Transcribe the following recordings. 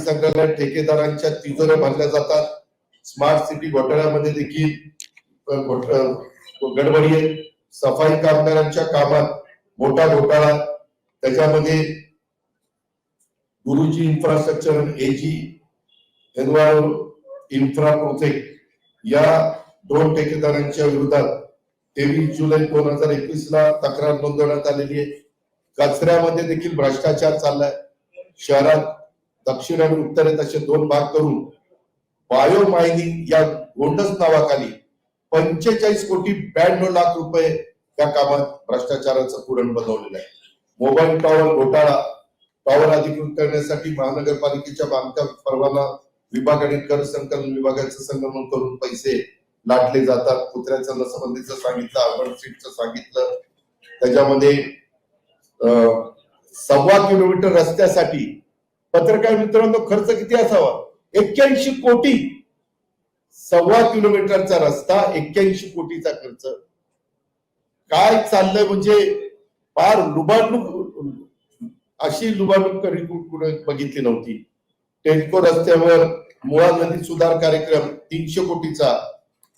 संग्रहालय ठेकेदारांच्या तिजोऱ्या भरल्या जातात. स्मार्ट सिटी घोटाळ्यामध्ये देखील गडबडी आहे. सफाई कामगारांच्या कामात मोठा घोटाळा. त्याच्यामध्ये गुरुजी इन्फ्रास्ट्रक्चर एजी इन्फ्रा प्रोजेक्ट या दोन ठेकेदारांच्या विरोधात तेवीस जुलै दोन हजार एकवीस ला तक्रार नोंदवण्यात आलेली आहे. कचऱ्यामध्ये देखील भ्रष्टाचार चाललाय. शहरात दक्षिण आणि उत्तरेत असे दोन भाग करून बायो मायनिंग या गोंडस नावाखाली पंचेचाळीस कोटी ब्याण्णव लाख रुपये या कामात भ्रष्टाचाराचं पुरण बनवलेलं आहे. मोबाईल टॉवर घोटाळा टॉवर अधिकृत करण्यासाठी महानगरपालिकेच्या बांधकाम परवाना विभाग आणि कर संकलन विभागाचं संगमन करून पैसे लाटले जातात. कुत्र्याचं नसबंदीचं सांगितलं अर्बन सीटचं सांगितलं. त्याच्यामध्ये अं, सव्वा किलोमीटर रस्त्यासाठी पत्रकार मित्रांनो खर्च किती असावा? एक्क्याऐंशी कोटी. सव्वा किलोमीटरचा रस्ता एक्क्याऐंशी कोटीचा खर्च. काय चाललंय म्हणजे फार लुबाडणूक अशी लुबाडणूक कधी कुठे बघितली नव्हती. टेल्को रस्त्यावर मुळा नदी सुधार कार्यक्रम तीनशे कोटीचा.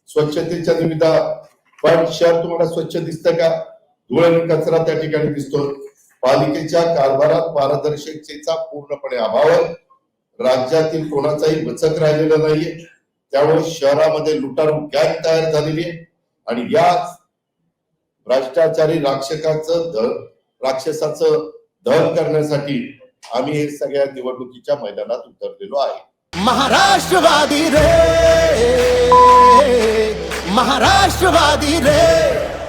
स्वच्छतेच्या निविदा पण शहर तुम्हाला स्वच्छ दिसतं का? धुळे आणि कचरा त्या ठिकाणी दिसतो पालिकेच्या कारभारात पारदर्शकतेचा पूर्णपणे अभाव राज्यातील कोणाचाही बचक राहिलेला नाहीये. त्यामुळे शहरामध्ये लुटारू गॅंग तयार झालेली आहे. आणि या भ्रष्टाचारी राक्षकाचं दहन राक्षसाचं दहन करण्यासाठी आम्ही हे सगळ्या निवडणुकीच्या मैदानात उतरलेलो आहे. महाराष्ट्रवादी रे महाराष्ट्रवादी रे.